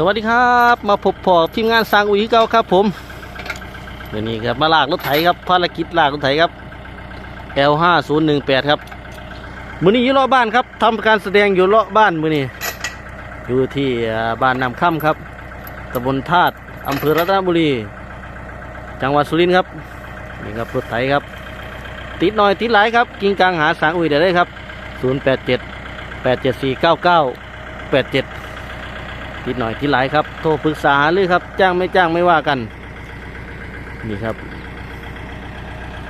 สวัสดีครับ มาพบพอทีมงานสร้างอุยเก่าครับ ผมเดี๋ยวนี้ครับมาลากรถไถครับภารกิจลากรถไถครับ L5018 ครับมือนี้อยู่เลาะบ้านครับทำการแสดงอยู่เลาะบ้านมือนี้อยู่ที่บ้านนำค่ำครับตำบลธาตุอำเภอรัตนบุรี จังหวัดสุรินทร์ครับนี่ครับรถไถครับ ติดหน่อยติดหลายครับกิงกลางหาสางอุยได้เลยครับ 087 874 99 87 ติดหน่อยติดหลายครับ โทรปรึกษาหรือครับ จ้างไม่จ้างไม่ว่ากัน นี่ครับ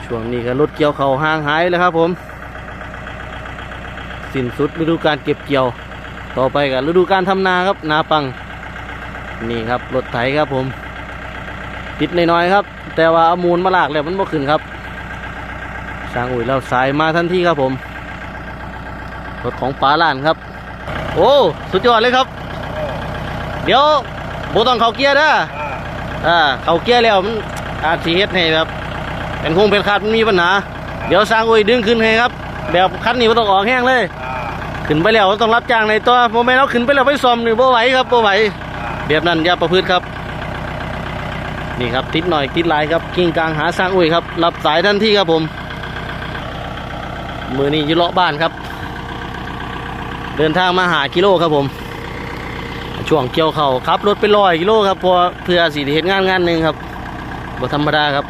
ช่วงนี้ก็รถเกี่ยวเขาห่างหายแล้วครับ ผม สิ้นสุดฤดูการเก็บเกี่ยว ต่อไปกับฤดูการทำนาครับ นาปัง นี่ครับรถไถครับผมติดน้อยๆครับ แต่ว่าเอามูลมาลากแล้วมันบ่ขึ้นครับสร้างอุ่ยแล้วสายมาทันทีครับผมรถของป๋าล้านครับ โอ้ สุดยอดเลยครับ เดี๋ยวโบต้องเขาเกียร์เด้ออ่าเขาเกียร์แล้วมันอาจสิเฮ็ดให้แบบเป็นคงเป็นขาดมันมีปัญหาเดี๋ยวสร้างอุ่ยดึงขึ้นให้ครับแบบคันนี้บ่ต้องออกแห้งเลยขึ้นไปแล้วต้องรับจ้างในตัวโมเมนต์เอาขึ้นไปแล้วไปซ่อมนี่บ่ไหวครับบ่ไหวแบบนั้นอย่าประพฤติครับ นี่ครับติดหน่อยติดหลายครับกิ้งกลางหาสร้างอุ่ยครับรับสายทันทีครับผม มือนี้อยู่เลาะบ้านครับ เดินทางมาหากิโลครับผม ช่วงเกี่ยวเขาขับ รถไปลอยกิโลครับพอเพื่อสิได้เห็นงานงานหนึ่งครับบ่ธรรมดาครับ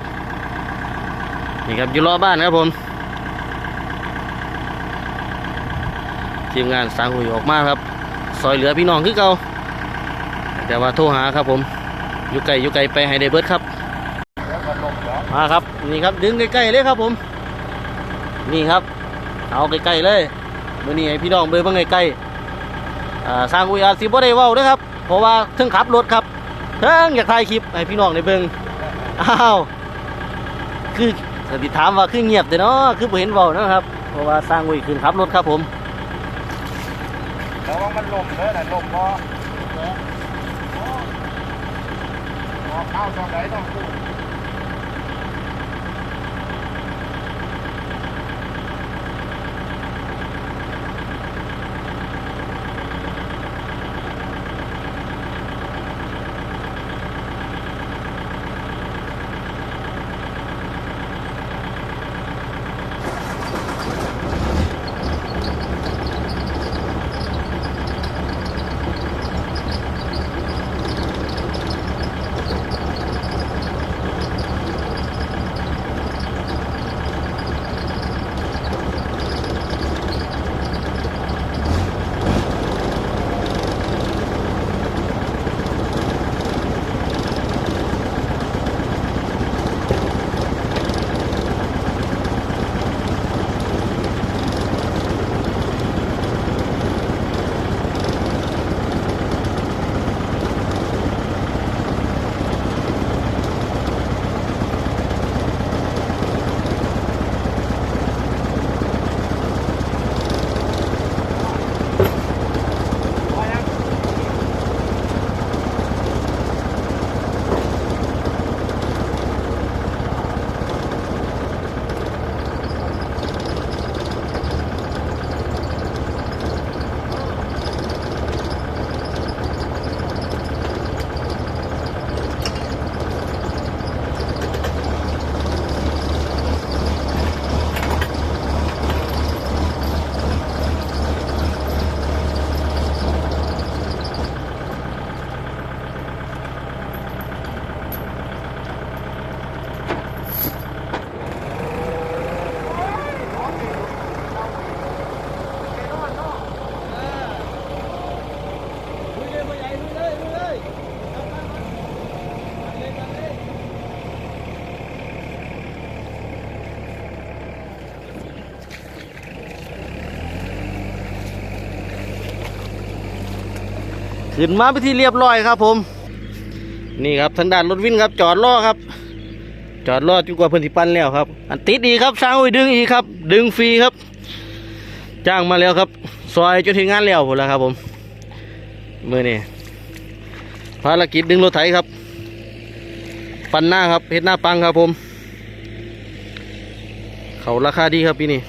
นี่ครับอยู่เลาะบ้านครับผมทีมงานสร้างหุยออกมาครับ ซอยเหลือพี่น้องคือเก่าแต่ว่าโทรหาครับผมอยู่ไกลอยู่ไกลไปให้ได้เบิดครับมาครับนี่ครับดึงใกล้ๆเลยครับผม นี่ครับ เอาใกล้ๆเลยมื่อนี้ให้พี่น้องเบิ่งเบิ่งใกล้ๆ สร้างอุยอาจสิบ่ได้เว้าด้อครับเพราะว่าเพิ่งขับรถครับเพิ่งอยากถ่ายคลิปให้พี่น้องได้เบิงอ้าวคือสติถามว่าคือเงียบแต่เนาะคือบ่เห็นเว้านะครับ เพราะว่าสร้างอุยขึ้นขับรถครับผมระวังมันลมเด้อน่ะลมพอพอเข้าช่องไหนต้องพูด ขึ้นมาไปที่เรียบร้อยครับ ผม นี่ครับทางด้านรถวินครับ จอดรอครับ จอดรอจนกว่าเพิ่นสิปันแล้วครับ อันติดอีกครับสร้างไว้ดึงอีกครับ ดึงฟรีครับ จ้างมาแล้วครับ ซอยจนถึงงานแล้วหมดแล้วครับ ผมมือนี่ภารกิจดึงรถไถครับ ปันหน้าครับเฮ็ดหน้าปังครับผม เขาราคาดีครับพี่นี่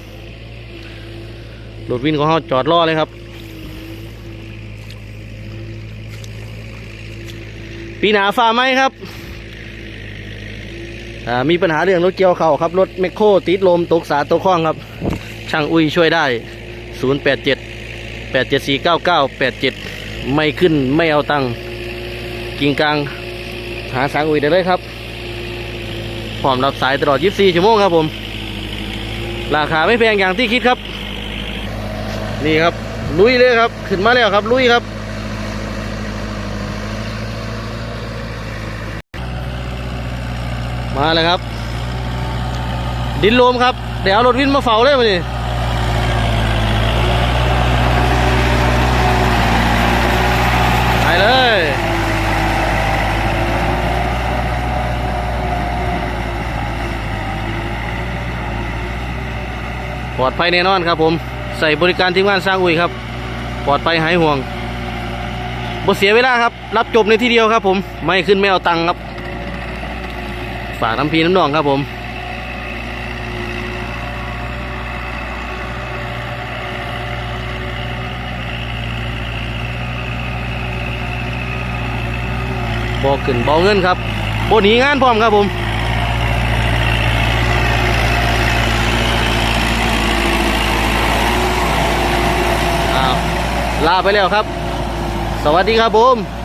รถวินของเขาจอดรอเลยครับ ปีหนาฟ้าไหมครับอ่ามีปัญหาเรื่องรถเกี่ยวเข่าครับ รถแมคโครติดลมตกสาตกข้องครับ ช่างอุ้ยช่วยได้ 087 874 9987 ไม่ขึ้นไม่เอาตังค์กิ่งกลางหาสางอุ้ยได้เลยครับพร้อมรับสายตลอด 24 ชั่วโมงครับผม ราคาไม่แพงอย่างที่คิดครับ นี่ครับ ลุยเลยครับ ขึ้นมาแล้วครับ ลุยครับ มาเลยครับ ดินโลมครับ เดี๋ยวเอารถวินมาเฝ้าเลยมาดิไปเลยปลอดภัยแน่นอนครับผมใส่บริการทีมงานสร้างอุ้ยครับปลอดภัยหายห่วงบ่เสียเวลาครับ รับจบในที่เดียวครับผม ไม่ขึ้นไม่เอาตังค์ครับ ฝากน้ำพีน้ำนองครับผมบอกขึ้นบอกเงินครับโบหนีงานพร้อมครับผมลาไปแล้วครับ สวัสดีครับผม